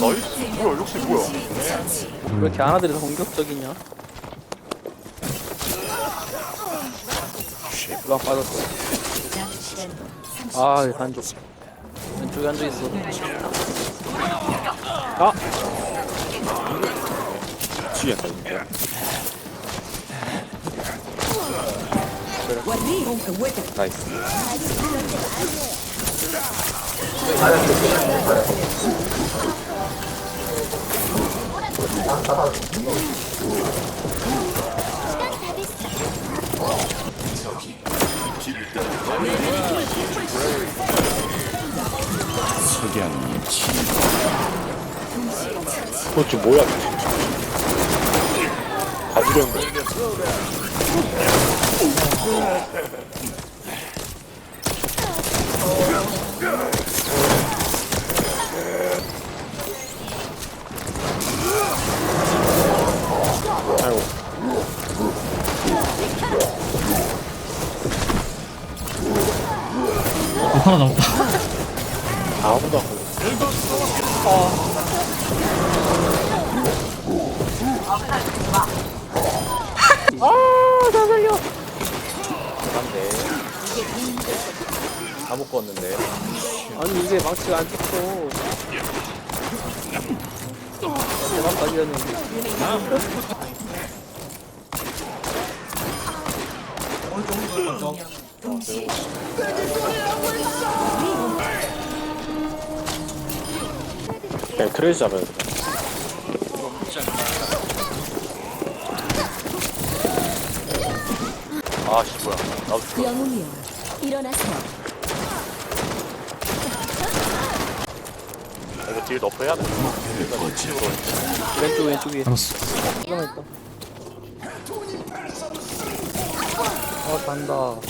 나이스 뭐야 역시 뭐야 왜 이렇게 아나들이 더 공격적이냐? 주방 빠졌어. 아, 한쪽. 왼쪽에 한쪽 있어. 아! 미치겠다 진짜. 나이스. 그거 좀 뭐야? 가지려는 거. 아이고. 하나 남았다. 아무도 안 걸려. 안돼. 다 묶었는데. 아니, 이게 망치가 안 찍혀. 대박 빠지었는데. 그냥 트레이 잡아야 돼. 아씨 뭐야 나도 죽어 영웅이여 일어나세요 이거 딜 너프 해야 돼 왼쪽, 왼쪽에. 알았어. 하나 있다. 어, 간다.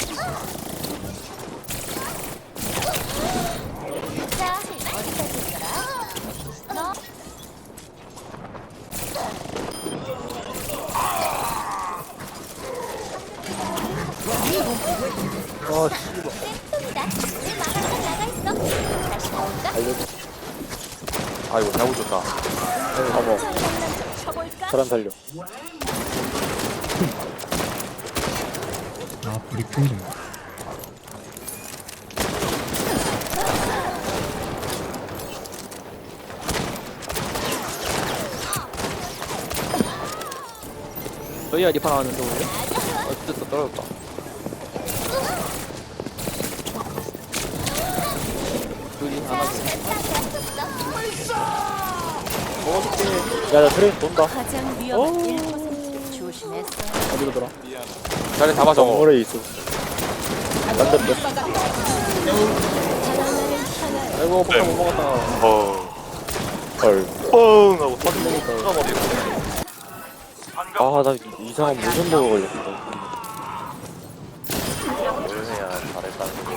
아, 씨발. 아이고 잘못 줬다. 어머. 사람 살려. 아, 우리 필이네. 저희야 리파 나왔는데, 오늘? 어쨌든 떨어졌다. 둘이 하나, 야, 나 트레이 돈다. 가장 위험한 1% 조심했어 어디로 돌아? 자리 잡아 저거. 오래 있어. 만졌대. 아이고, 폭탄 못 먹었다. 어 헐. 뻥 하고 터진 터져버리고 아, 나 이상한 무슨 버거 걸렸어. 잘했다는 거이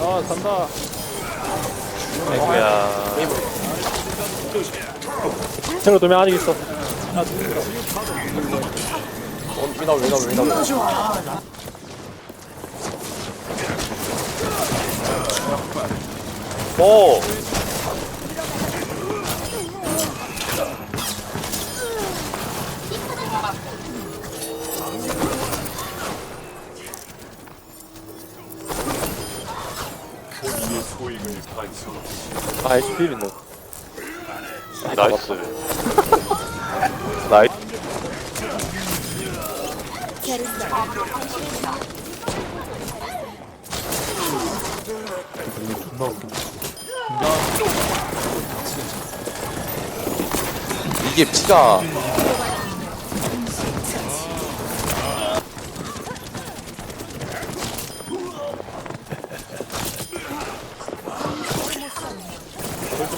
아, 간다. 아이고야 새로 두명 아직 있어. 위나 위나 위나 오 아, HP 있네. 나이스 나이스 이게 피가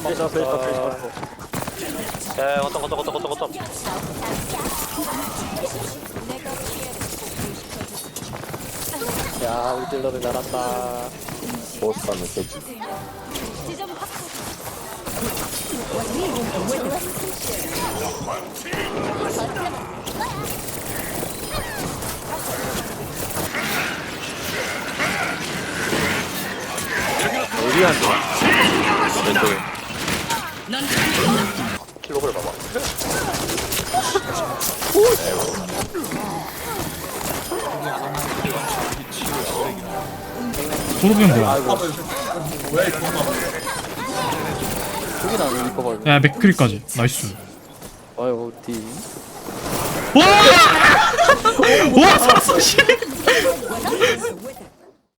빼자 빼자 빼자 야 어떤 어떤 어떤 어떤 어떤 야 우리 딜러를 날았다. 보스하면 되지. 우리한테 왼쪽에 킬로그램 봐봐. 도로비언 뭐야? 저기 야 맥크리까지. 나이스. 아유 디. 와! 와 살았어 씨